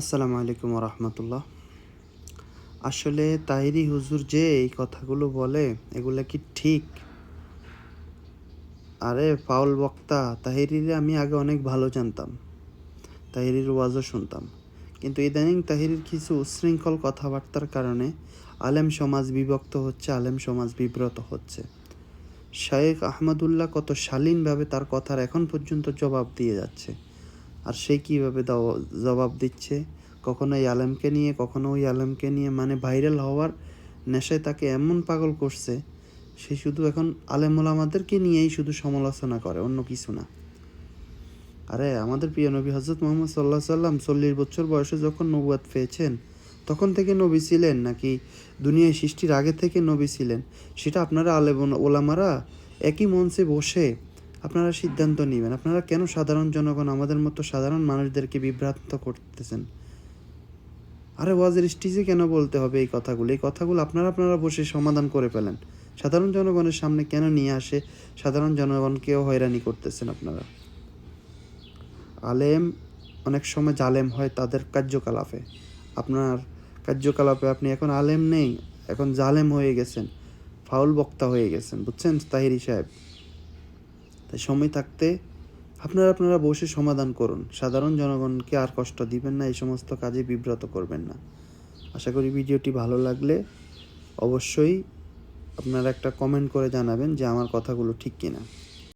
আসসালামু আলাইকুম রহমতুল্লাহ আসলে তাহিরি হুজুর যে এই কথাগুলো বলে, এগুলো কি ঠিক? আরে ফাউল বক্তা তাহিরিরে আমি আগে অনেক ভালো জানতাম তাহিরির ওয়াজও শুনতাম। কিন্তু ইদানিং তাহিরির কিছু উচ্ছৃঙ্খল কথাবার্তার কারণে আলেম সমাজ বিভক্ত হচ্ছে, আলেম সমাজ বিব্রত হচ্ছে। শায়েখ আহমদুল্লাহ কত শালীনভাবে তার কথার এখন পর্যন্ত জবাব দিয়ে যাচ্ছে। আর সে কীভাবে জবাব দিচ্ছে? কখনো এই আলেমকে নিয়ে, কখনো ওই আলেমকে নিয়ে মানে ভাইরাল হওয়ার নেশায় তাকে এমন পাগল করছে। সে শুধু এখন আলেমুল আমাদেরকে নিয়েই শুধু সমালোচনা করে, অন্য কিছু না। আরে, আমাদের প্রিয় নবী হজরত মোহাম্মদ সাল্লাহ সাল্লাম চল্লিশ বছর বয়সে যখন নবুয়াত পেয়েছেন, তখন থেকে নবী ছিলেন নাকি দুনিয়ায় সৃষ্টির আগে থেকে নবী ছিলেন? সেটা আপনারা আলেম ওলামারা একই মঞ্চে বসে আপনারা সিদ্ধান্ত নেবেন। আপনারা কেন সাধারণ জনগণ, আমাদের মতো সাধারণ মানুষদেরকে বিভ্রান্ত করতেছেন? আরে ওয়াজের স্টেজে কেন বলতে হবে এই কথাগুলো? এই কথাগুলো আপনারা আপনারা বসে সমাধান করে ফেলেন। সাধারণ জনগণের সামনে কেন নিয়ে আসে? সাধারণ জনগণকেও হয়রানি করতেছেন আপনারা। আলেম অনেক সময় জালেম হয় তাদের কার্যকলাপে। আপনার কার্যকলাপে আপনি এখন আলেম নেই, এখন জালেম হয়ে গেছেন, ফাউল বক্তা হয়ে গেছেন, বুঝছেন? তাহিরি সাহেব। তাই সময় থাকতে আপনারা আপনারা বসে সমাধান করুন। সাধারণ জনগণকে আর কষ্ট দিবেন না, এই সমস্ত কাজে বিব্রত করবেন না। আশা করি ভিডিওটি ভালো লাগলে অবশ্যই আপনারা একটা কমেন্ট করে জানাবেন যে আমার কথাগুলো ঠিক কিনা।